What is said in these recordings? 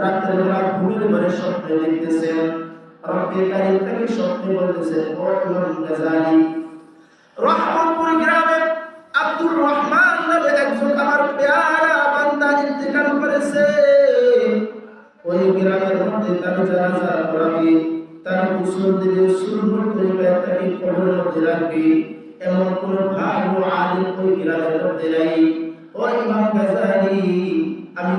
রাত্রে বেলা ঘুমের ঘরে স্বপ্নে তাকে স্বপ্নে বলতেছেন ও ইমাম গ্রামে আব্দুর রহমান নামে করেছে। ওই গ্রামের মধ্যে তার জানাজা পড়াবি, তার গোসল রাখবি। এমন কোন ভালো আলিম ওই গ্রামের মধ্যে নাই ও ইমাম গাজালি আমি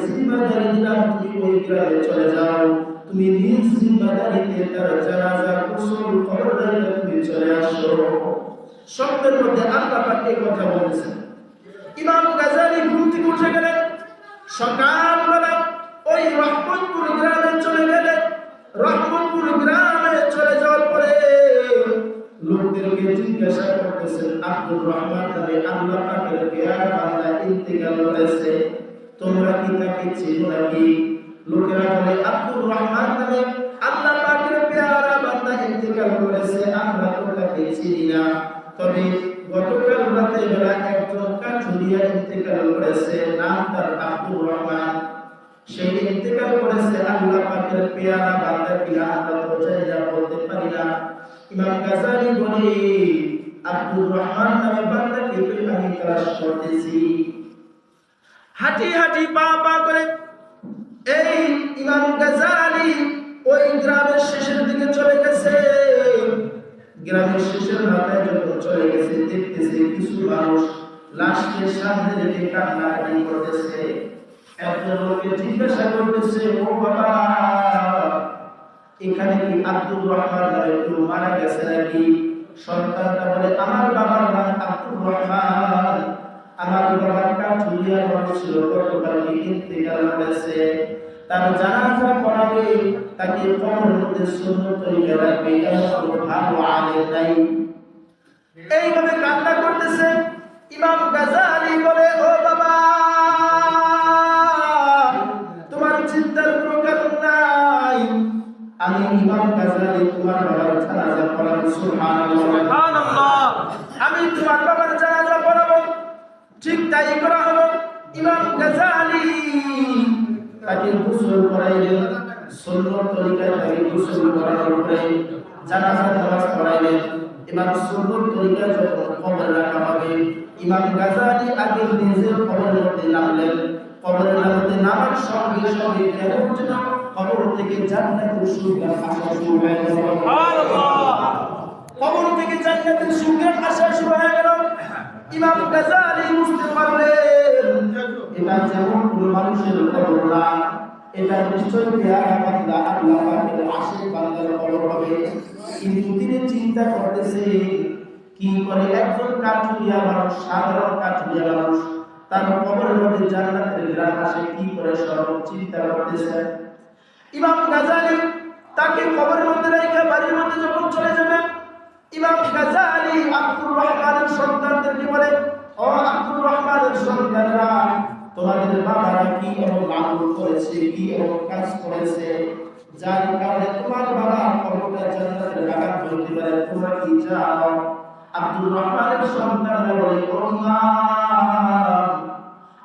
তোমাকে গ্রামে চলে যাও তুমি গ্রামে চলে যাওয়ার পরে লোকদেরকে জিজ্ঞাসা করতেছেন আব্দুর রহমান নামে আল্লাহ ইন্তেকাল করেছে তোমরা কি তাকে চিনো নাকি? লোকেরা বলে, আব্দুর রহমান নামে আল্লাহ পাকের পেয়ারা বান্দা ইন্তেকাল করেছে, আমরা তো তাকে চিনি না। তবে গতকাল রাতে বেলা একজন কাঠুরিয়া ইন্তেকাল করেছে, নাম তার আব্দুর রহমান। সেই ইন্তেকাল করেছে আল্লাহ পাকের পেয়ারা বান্দা কিনা আমরা তো জানি না, বলতে পারি না। ইমাম গাজালি বলে, আব্দুর রহমান নামে বান্দাকে আমি তালাশ করতেছি। হাঁটি হাঁটি পা পা করে এই ইমাম গাজালি ওই গ্রামের শেষের দিকে চলে গেছে। গ্রামের শেষের মাথায় যখন চলে গেছে, দেখতেছে কিছু মানুষ লাশকে সামনে রেখে কান্নাকাটি করতেছে। একজন লোককে জিজ্ঞাসা করতেছে, ও বাবা, এখানে কি আব্দুর রহমান নামে কেউ মারা গেছে নাকি? সন্তানটা বলে, আমার বাবার নাম আব্দুর রহমান। আমার বাবার কাঠুরিয়া মানুষ ছিল গতকালকে ইন্তেকাল করেছে তার জানাজা পড়াবে তাকে কবরের মধ্যে তরিকা রাখবে এমন কোনো ভালো আলেম নাই। এইভাবে কান্না করতেছে ইমাম গাজালি বলে ও বাবা তোমার চিন্তার কোনো কারণ নাই। আমি ইমাম গাজালি তোমার বাবার জানাজা পড়াবো সুবহানাল্লাহ। আমি তোমার বাবার জানাজা পড়াবো। ঠিক তাই করা হলো ইমাম গাজালি। তাকে গোসল করাইলেন সুন্নত তরিকায় তাকে গোসল করানোর পরে জানাজা নামাজ পড়াইলেন। এবার সুন্নত তরিকায় যখন কবর রাখা হবে ইমাম গাজালি আগে নিজের কবরের মধ্যে নামলেন। কবরের মধ্যে নামার সঙ্গে সঙ্গে কেমন যেন কবর থেকে জান্নাতের সুগন্ধ আসা শুরু হয়ে গেল। কবর থেকে জান্নাতের সুগন্ধ আসা শুরু হয়ে গেল। ইমাম গাজালি বুঝতে পারলেন। এটা যেমন কোন মানুষের কবর এটা নিশ্চয় পেয়ারা বান্দা আল্লাহ পাকের আশিক বান্দার কবর হবে। কিন্তু তিনি চিন্তা করতেছে কি করে একজন কাঠুরিয়া মানুষ, সাধারণ কাঠুরিয়া মানুষ, তার কবরের মধ্যে জান্নাতের গ্রাম আসে, কি করে সর্ব চিন্তা করতেছে? ইমাম গাজালি তাকে কবরের মধ্যে রেখে বাড়ির মধ্যে যখন চলে যাবেন, ইমাম গাজালি আব্দুর আমল করেছে কি এমন কাজ করেছে, যার কারণে তোমার বাবা কবরটা করতে পারে কি জানো আব্দুর রহমানের বলে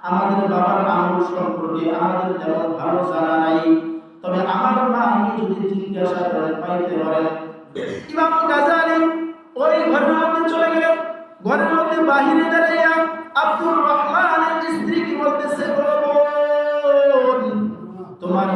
আমাদের বাবার আমল সম্পর্কে আমাদের তেমন ভালো জানা নাই। তবে আমার মাকে যদি জিজ্ঞাসা পাইতে ইমাম ওই ঘরের মধ্যে চলে গেলেন। ঘরের মধ্যে বাহিরে দাঁড়াইয়া আব্দুর রহমানের স্ত্রীকে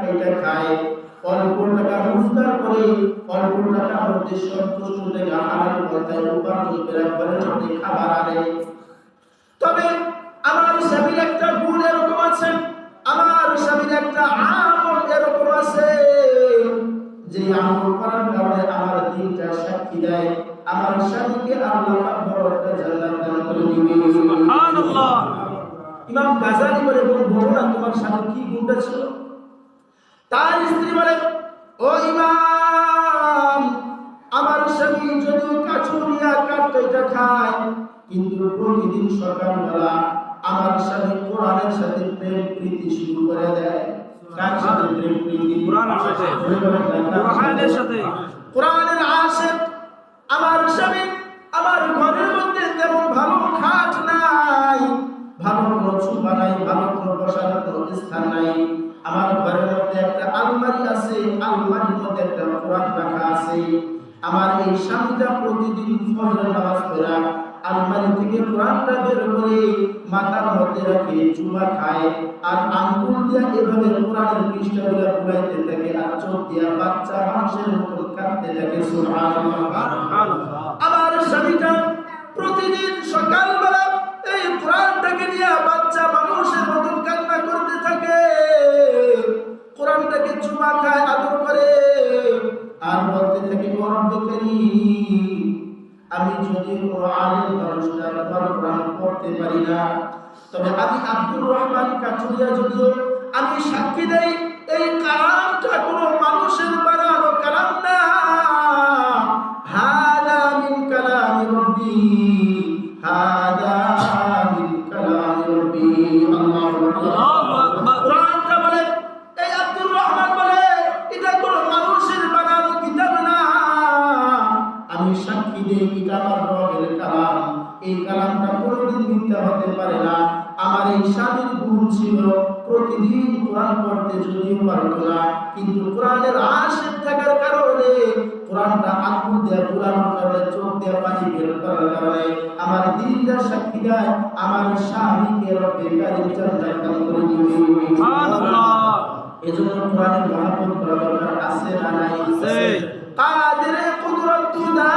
কেটে খায়। অল্প টাকা রোজগার করে অল্প টাকার মধ্যে সন্তুষ্ট থেকে হালাল পন্থায় উপার্জন করে মধ্যে খাবার আনে তবে আমার স্বামীর একটা গুণ এরকম আছে আমার স্বামীর একটা আমল এরকম আছে যে আমল করার কারণে আমার দিনটা সাক্ষী দেয়। আমার স্বামীকে আল্লাহ বড় একটা জান্নাত দান করে দিবে সুবহানাল্লাহ। ইমাম গাজালি বলে বল বলো না তোমার স্বামী কি গুণটা ছিল তার স্ত্রী বলে ও ইমাম আমার স্বামী যদিও কাছুরিয়া কাটটা খায় কিন্তু প্রতিদিন সকালবেলা আমার স্বামী কোরআনের সাথে প্রেম প্রীতি শুরু করে দেয়। আমার স্বামী আমার ঘরের মধ্যে তেমন ভালো খাট নাই ভালো কোনো চুপা নাই ভালো কোনো বসার কোনো স্থান নাই। আমার ঘরের মধ্যে একটা আলমারি আছে আলমারির মধ্যে একটা কোরআন রাখা আছে। আমার এই স্বামীটা প্রতিদিন ফজরের নামাজ পড়া আলমারি থেকে কোরআনটা বের করে মাথার মধ্যে রাখে চুমা খায় আর আঙ্গুল দিয়া এভাবে কোরআনের পৃষ্ঠাগুলো ঘুরাইতে থাকে আর চোখ দিয়া বাচ্চা মানুষের মতো কাঁদতে থাকে সুবহানাল্লাহ। আমার স্বামীটা আমি যদি কোরআনের মানুষটা কোরআন পড়তে পারি না। তবে আমি আব্দুর রহমান কাঠুরিয়া যদিও আমি সাক্ষী দেই, এই কালামটা কোনো মানুষের যে এটা আমার রবের কালাম এই কালামটা কোনোদিন মিথ্যা হতে পারে না। আমার এই স্বামীর গুণ ছিল প্রতিদিন কোরআন পড়তে যদিও পারত না কিন্তু কোরআনের আশেপ থাকার কারণে কোরআনটা আগুন দেয়া পুরানোর কারণে চোখ দেয়া পানি বের করার কারণে আমার দিনটা সাক্ষী দেয় আমার স্বামীকে রবের কারিম জান্নাত দান করে দিবে। এজন্য কোরআনের মহাপত করা দরকার আছে না নাই? আছে। কাদের কুদরত না?